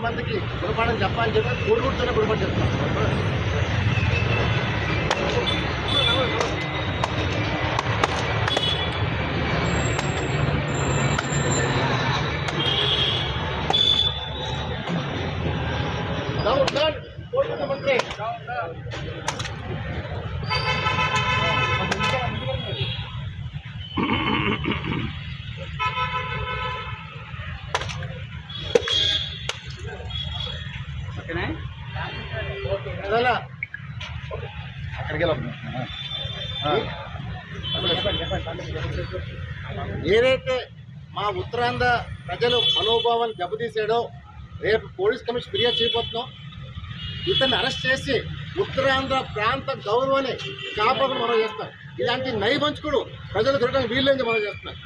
మందికి గుణపాఠం చెప్పాలని చెప్పి కోడిగుడ్తోనే గుణపాఠం చెప్తాను డౌన్ డౌన్ కోడిగుడ్డ అక్కడికి ఏదైతే మా ఉత్తరాంధ్ర ప్రజలు మనోభావాన్ని దెబ్బతీసాడో రేపు పోలీస్ కమిషన్ ఫిర్యాదు చేయబోతున్నాం. ఇతన్ని అరెస్ట్ చేసి ఉత్తరాంధ్ర ప్రాంత గౌరవాన్ని కాపాడు మనం చేస్తాం ఇలాంటి నైబంచుకుడు ప్రజలు దొరకడానికి వీళ్ళని మనం చేస్తున్నాం.